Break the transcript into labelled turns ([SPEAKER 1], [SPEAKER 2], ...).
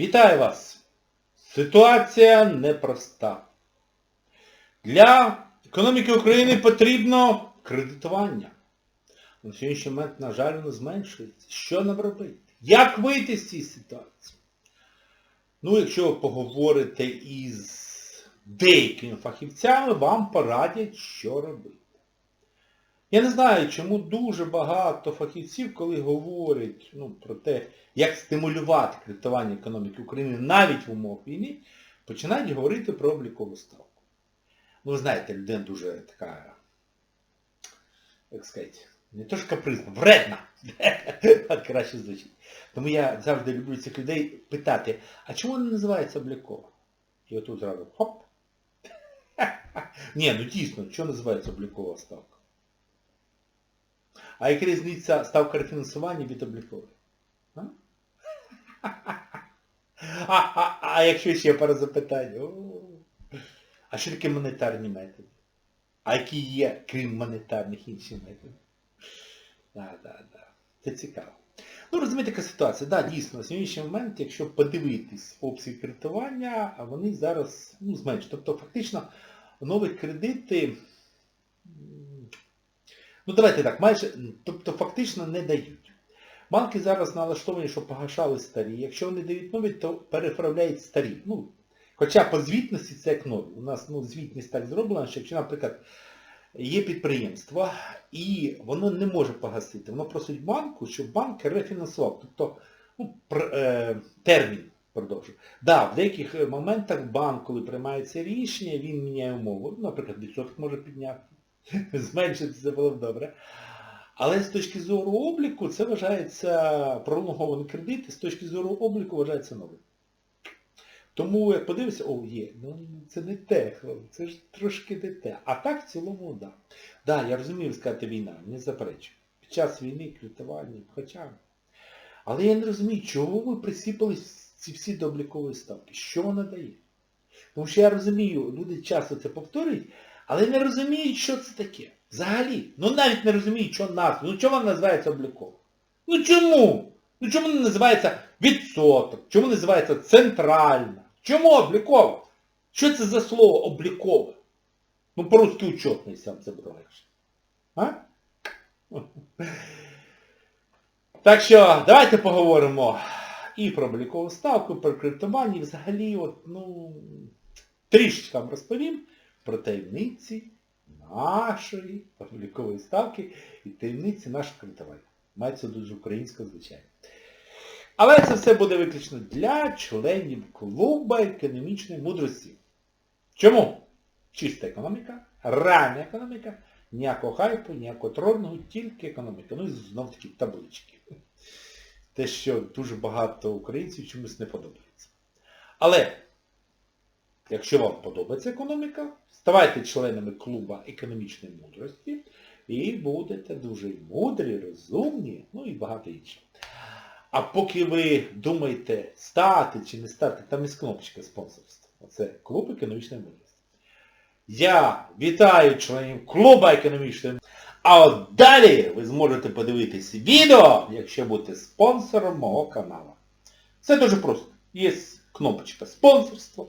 [SPEAKER 1] Вітаю вас! Ситуація непроста. Для економіки України потрібно кредитування. На сьогоднішній момент, на жаль, воно зменшується. Що нам робити? Як вийти з цієї ситуації? Ну, якщо ви поговорите із деякими фахівцями, вам порадять, що робити. Я не знаю, чому дуже багато фахівців, коли говорять ну, про те, як стимулювати кредитування економіки України навіть в умовах війни, починають говорити про облікову ставку. Ну, ви знаєте, людина дуже така, як сказати, не то ж капризна, вредна. Краще звучить. Тому я завжди люблю цих людей питати, а чому вона називається облікова? І отут зразу хоп. Ні, ну дійсно, що називається облікова ставка? А яка різниця ставка рефінансування від облікової? А? А, якщо ще пара запитань? А що таке монетарні методи? А які є, крім монетарних, інші методи? Так, так, так. Це цікаво. Ну, розумієте, така ситуація. Так, да, дійсно, на сьогоднішній момент, якщо подивитись обсяг кредитування, вони зараз ну, зменшують. Тобто фактично нові кредити, ну давайте так, майже, тобто фактично не дають. Банки зараз налаштовані, щоб погашали старі. Якщо вони дають нові, то переправляють старі. Ну, Хоча по звітності це як нові. У нас ну, звітність так зроблена, що якщо, наприклад, є підприємство і воно не може погасити, воно просить банку, щоб банк рефінансував. Тобто ну, пр, е, термін продовжує. Да, в деяких моментах банк, коли приймає це рішення, він міняє умову. Ну, Наприклад, відсоток може підняти, зменшити, це було б добре. Але з точки зору обліку це вважається пролонгований кредит, з точки зору обліку вважається новим. Тому як подивишся, о, є, ну це не те, це ж трошки не те. А так в цілому, так. Да. Так, да, я розумію, сказати війна, не заперечую. Під час війни, кредитування, хоча. Але я не розумію, чого ви присіпались ці всі до облікової ставки? Що вона дає? Тому що я розумію, люди часто це повторюють, але не розуміють, що це таке. Взагалі. Ну навіть не розуміють, що назва. Ну чому вона називається облікова? Ну чому? Ну чому не називається відсоток? Чому називається центральна? Чому облікова? Що це за слово облікове? Ну по-русски учетний сам це легше. А? Так що давайте поговоримо і про облікову ставку, і про і взагалі, от, ну, трішечки вам розповім про таємниці нашої облікової ставки і таємниці нашого кредитування. Мається дуже українська, звичайно. Але це все буде виключно для членів клуба економічної мудрості. Чому? Чиста економіка, реальна економіка, ніякого хайпу, ніякого трудного, тільки економіка. Ну і знов таки таблички. Те, що дуже багато українців чомусь не подобається. Але, якщо вам подобається економіка, ставайте членами клуба економічної мудрості і будете дуже мудрі, розумні, ну і багато іншого. А поки ви думаєте, стати чи не стати, там є кнопочка спонсорства. Оце клуб економічної мудрості. Я вітаю членів клуба економічної мудрості. А от далі ви зможете подивитись відео, якщо будете спонсором мого каналу. Це дуже просто. Є кнопочка спонсорство.